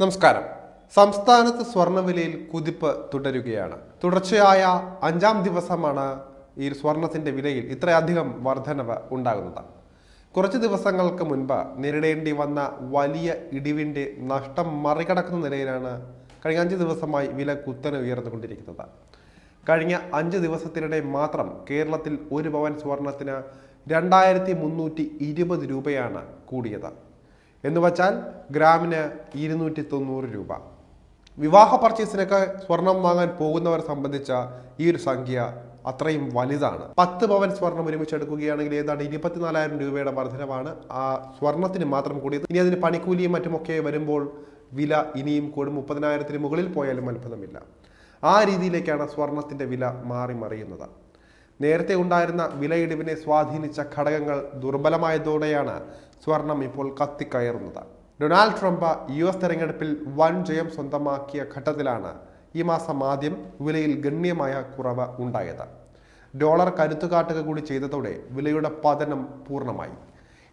നമസ്കാരം. സംസ്ഥാനത്ത് സ്വർണവിലയിൽ കുതിപ്പ് തുടരുകയാണ്. തുടർച്ചയായ അഞ്ചാം ദിവസമാണ് ഈ സ്വർണത്തിന്റെ വിലയിൽ ഇത്രയധികം വർധനവ് ഉണ്ടാകുന്നത്. കുറച്ച് ദിവസങ്ങൾക്ക് മുൻപ് നേരിടേണ്ടി വന്ന വലിയ ഇടിവിന്റെ നഷ്ടം മറികടക്കുന്ന നിലയിലാണ് കഴിഞ്ഞ അഞ്ച് ദിവസമായി വില കുത്തനെ ഉയർന്നുകൊണ്ടിരിക്കുന്നത്. കഴിഞ്ഞ അഞ്ച് ദിവസത്തിനിടെ മാത്രം കേരളത്തിൽ ഒരു പവൻ സ്വർണത്തിന് രണ്ടായിരത്തി മുന്നൂറ്റി ഇരുപത് രൂപയാണ് കൂടിയത്. എന്ന് വച്ചാൽ ഗ്രാമിന് ഇരുന്നൂറ്റി തൊണ്ണൂറ് രൂപ. വിവാഹ പർച്ചേസിനൊക്കെ സ്വർണം വാങ്ങാൻ പോകുന്നവരെ സംബന്ധിച്ച ഈ ഒരു സംഖ്യ അത്രയും വലുതാണ്. പത്ത് പവൻ സ്വർണം ഒരുമിച്ച് എടുക്കുകയാണെങ്കിൽ ഏതാണ്ട് ഇരുപത്തിനാലായിരം രൂപയുടെ വർധനമാണ് ആ സ്വർണത്തിന് മാത്രം കൂടിയത്. ഇനി അതിന് പണിക്കൂലിയും മറ്റുമൊക്കെ വരുമ്പോൾ വില ഇനിയും കൂടും. മുപ്പതിനായിരത്തിന് മുകളിൽ പോയാലും അത്ഭുതമില്ല. ആ രീതിയിലേക്കാണ് സ്വർണത്തിന്റെ വില മാറി മറിയുന്നത്. നേരത്തെ ഉണ്ടായിരുന്ന വിലയിടിവിനെ സ്വാധീനിച്ച ഘടകങ്ങൾ ദുർബലമായതോടെയാണ് സ്വർണം ഇപ്പോൾ കത്തിക്കയറുന്നത്. ഡൊണാൾഡ് ട്രംപ് യു എസ് തെരഞ്ഞെടുപ്പിൽ വൻ ജയം സ്വന്തമാക്കിയ ഘട്ടത്തിലാണ് ഈ മാസം ആദ്യം വിലയിൽ ഗണ്യമായ കുറവ് ഉണ്ടായത്. ഡോളർ കരുത്തുകാട്ടുക കൂടി ചെയ്തതോടെ വിലയുടെ പതനം പൂർണമായി.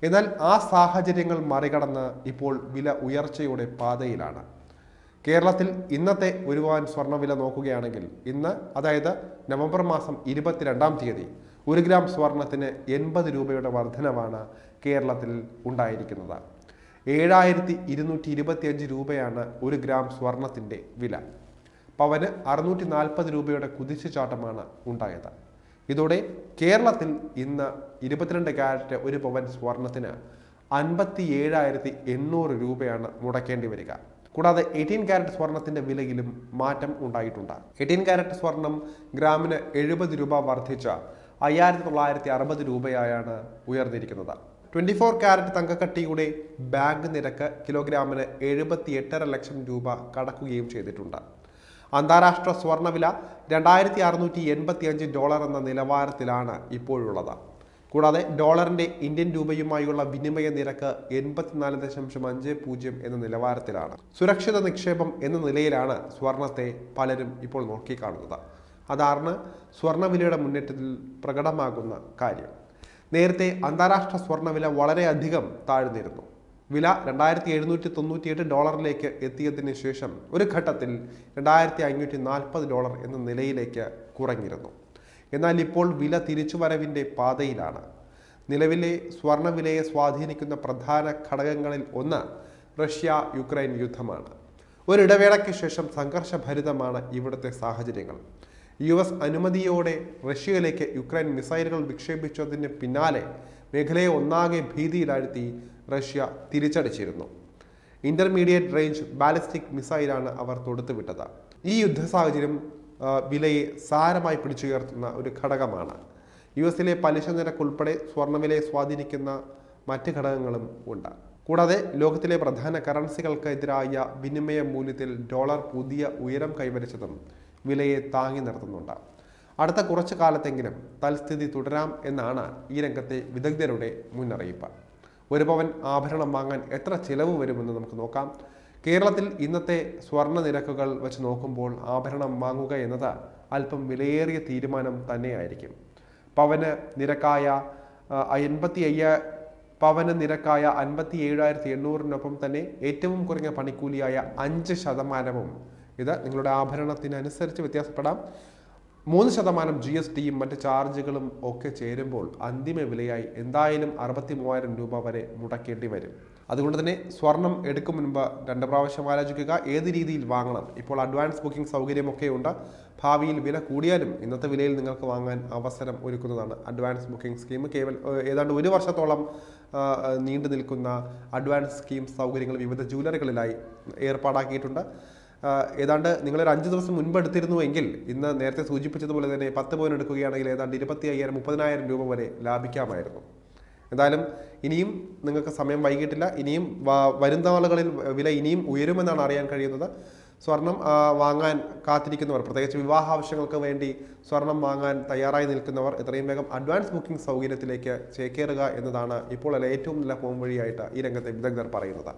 എന്നാൽ ആ സാഹചര്യങ്ങൾ മറികടന്ന് ഇപ്പോൾ വില ഉയർച്ചയുടെ പാതയിലാണ്. കേരളത്തിൽ ഇന്നത്തെ ഒരു പവൻ സ്വർണവില നോക്കുകയാണെങ്കിൽ ഇന്ന് അതായത് നവംബർ മാസം ഇരുപത്തിരണ്ടാം തീയതി ഒരു ഗ്രാം സ്വർണത്തിന് എൺപത് രൂപയുടെ വർധനവാണ് കേരളത്തിൽ ഉണ്ടായിരിക്കുന്നത്. ഏഴായിരത്തി ഇരുന്നൂറ്റി ഇരുപത്തിയഞ്ച് രൂപയാണ് ഒരു ഗ്രാം സ്വർണത്തിന്റെ വില. പവന് അറുന്നൂറ്റി നാൽപ്പത് രൂപയുടെ കുതിച്ചുചാട്ടമാണ് ഉണ്ടായത്. ഇതോടെ കേരളത്തിൽ ഇന്ന് ഇരുപത്തിരണ്ട് ക്യാരറ്റ് ഒരു പവൻ സ്വർണത്തിന് അൻപത്തി ഏഴായിരത്തി എണ്ണൂറ് രൂപയാണ് മുടക്കേണ്ടി വരിക. കൂടാതെ എയ്റ്റീൻ ക്യാരറ്റ് സ്വർണത്തിന്റെ വിലയിലും മാറ്റം ഉണ്ടായിട്ടുണ്ട്. എയ്റ്റീൻ ക്യാരറ്റ് സ്വർണം ഗ്രാമിന് എഴുപത് രൂപ വർദ്ധിച്ച അയ്യായിരത്തി തൊള്ളായിരത്തി അറുപത് രൂപയായാണ് ഉയർന്നിരിക്കുന്നത്. ട്വന്റി ഫോർ ക്യാരറ്റ് തങ്കക്കട്ടിയുടെ ബാങ്ക് നിരക്ക് കിലോഗ്രാമിന് എഴുപത്തി എട്ടര ലക്ഷം രൂപ കടക്കുകയും ചെയ്തിട്ടുണ്ട്. അന്താരാഷ്ട്ര സ്വർണവില രണ്ടായിരത്തി അറുന്നൂറ്റി എൺപത്തി അഞ്ച് ഡോളർ എന്ന നിലവാരത്തിലാണ് ഇപ്പോഴുള്ളത്. കൂടാതെ ഡോളറിന്റെ ഇന്ത്യൻ രൂപയുമായുള്ള വിനിമയ നിരക്ക് എൺപത്തിനാല് ദശാംശം അഞ്ച് പൂജ്യം എന്ന നിലവാരത്തിലാണ്. സുരക്ഷിത നിക്ഷേപം എന്ന നിലയിലാണ് സ്വർണത്തെ പലരും ഇപ്പോൾ നോക്കിക്കാണുന്നത്. അതാണ് സ്വർണവിലയുടെ മുന്നേറ്റത്തിൽ പ്രകടമാകുന്ന കാര്യം. നേരത്തെ അന്താരാഷ്ട്ര സ്വർണവില വളരെയധികം താഴ്ന്നിരുന്നു. വില രണ്ടായിരത്തി എഴുന്നൂറ്റി തൊണ്ണൂറ്റിയെട്ട് ഡോളറിലേക്ക് എത്തിയതിനു ശേഷം ഒരു ഘട്ടത്തിൽ രണ്ടായിരത്തി അഞ്ഞൂറ്റി നാൽപ്പത് ഡോളർ എന്ന നിലയിലേക്ക് കുറഞ്ഞിരുന്നു. എന്നാൽ ഇപ്പോൾ വില തിരിച്ചുവരവിന്റെ പാതയിലാണ്. നിലവിലെ സ്വർണവിലയെ സ്വാധീനിക്കുന്ന പ്രധാന ഘടകങ്ങളിൽ ഒന്ന് റഷ്യ യുക്രൈൻ യുദ്ധമാണ്. ഒരിടവേളയ്ക്ക് ശേഷം സംഘർഷഭരിതമാണ് ഇവിടുത്തെ സാഹചര്യങ്ങൾ. യു എസ് അനുമതിയോടെ റഷ്യയിലേക്ക് യുക്രൈൻ മിസൈലുകൾ വിക്ഷേപിച്ചതിന് പിന്നാലെ മേഖലയെ ഒന്നാകെ ഭീതിയിലാഴ്ത്തി റഷ്യ തിരിച്ചടിച്ചിരുന്നു. ഇന്റർമീഡിയറ്റ് റേഞ്ച് ബാലിസ്റ്റിക് മിസൈലാണ് അവർ തൊടുത്തുവിട്ടത്. ഈ യുദ്ധ സാഹചര്യം വിലയെ സാരമായി പിടിച്ചുയർത്തുന്ന ഒരു ഘടകമാണ്. യു എസിലെ പലിശ നിരക്ക് ഉൾപ്പെടെ സ്വർണവിലയെ സ്വാധീനിക്കുന്ന മറ്റ് ഘടകങ്ങളും ഉണ്ട്. കൂടാതെ ലോകത്തിലെ പ്രധാന കറൻസികൾക്കെതിരായ വിനിമയ മൂല്യത്തിൽ ഡോളർ പുതിയ ഉയരം കൈവരിച്ചതും വിലയെ താങ്ങി നിർത്തുന്നുണ്ട്. അടുത്ത കുറച്ചു കാലത്തെങ്കിലും തൽസ്ഥിതി തുടരാം എന്നാണ് ഈ രംഗത്തെ വിദഗ്ധരുടെ മുന്നറിയിപ്പ്. ഒരു പവൻ ആഭരണം വാങ്ങാൻ എത്ര ചിലവ് വരുമെന്ന് നമുക്ക് നോക്കാം. കേരളത്തിൽ ഇന്നത്തെ സ്വർണ നിരക്കുകൾ വെച്ച് നോക്കുമ്പോൾ ആഭരണം വാങ്ങുക എന്നത് അല്പം വിലയേറിയ തീരുമാനം തന്നെയായിരിക്കും. പവന് നിരക്കായ എൺപത്തി അയ്യ പവന് നിരക്കായ അൻപത്തി ഏഴായിരത്തി എണ്ണൂറിനൊപ്പം തന്നെ ഏറ്റവും കുറഞ്ഞ പണിക്കൂലിയായ അഞ്ച് ശതമാനവും ഇത് നിങ്ങളുടെ ആഭരണത്തിനനുസരിച്ച് വ്യത്യാസപ്പെടാം. മൂന്ന് ശതമാനം ജി എസ് ടിയും മറ്റ് ചാർജുകളും ഒക്കെ ചേരുമ്പോൾ അന്തിമ വിലയായി എന്തായാലും അറുപത്തി മൂവായിരം രൂപ വരെ മുടക്കേണ്ടി വരും. അതുകൊണ്ട് തന്നെ സ്വർണം എടുക്കും മുൻപ് രണ്ട് പ്രാവശ്യം ആലോചിക്കുക. ഏത് രീതിയിൽ വാങ്ങണം? ഇപ്പോൾ അഡ്വാൻസ് ബുക്കിംഗ് സൗകര്യമൊക്കെ ഉണ്ട്. ഭാവിയിൽ വില കൂടിയാലും ഇന്നത്തെ വിലയിൽ നിങ്ങൾക്ക് വാങ്ങാൻ അവസരം ഒരുക്കുന്നതാണ് അഡ്വാൻസ് ബുക്കിംഗ് സ്കീം. കേവലം ഏതാണ്ട് ഒരു വർഷത്തോളം നീണ്ടു നിൽക്കുന്ന അഡ്വാൻസ് സ്കീം സൗകര്യങ്ങൾ വിവിധ ജ്വല്ലറികളിലായി ഏർപ്പാടാക്കിയിട്ടുണ്ട്. ഏതാണ്ട് നിങ്ങളൊരു അഞ്ച് ദിവസം മുൻപ് എടുത്തിരുന്നുവെങ്കിൽ ഇന്ന് നേരത്തെ സൂചിപ്പിച്ചതുപോലെ തന്നെ പത്ത് പവൻ എടുക്കുകയാണെങ്കിൽ ഏതാണ്ട് ഇരുപത്തി അയ്യായിരം മുപ്പതിനായിരം രൂപ വരെ ലാഭിക്കാമായിരുന്നു. എന്തായാലും ഇനിയും നിങ്ങൾക്ക് സമയം വൈകിട്ടില്ല. ഇനിയും വരും നാളുകളിൽ വില ഇനിയും ഉയരുമെന്നാണ് അറിയാൻ കഴിയുന്നത്. സ്വർണം വാങ്ങാൻ കാത്തിരിക്കുന്നവർ പ്രത്യേകിച്ച് വിവാഹ ആവശ്യങ്ങൾക്ക് വേണ്ടി സ്വർണം വാങ്ങാൻ തയ്യാറായി നിൽക്കുന്നവർ എത്രയും വേഗം അഡ്വാൻസ് ബുക്കിംഗ് സൗകര്യത്തിലേക്ക് ചേക്കേറുക എന്നതാണ് ഇപ്പോൾ ഏറ്റവും നല്ല ഫോം വഴിയായിട്ട് ഈ രംഗത്തെ വിദഗ്ധർ പറയുന്നത്.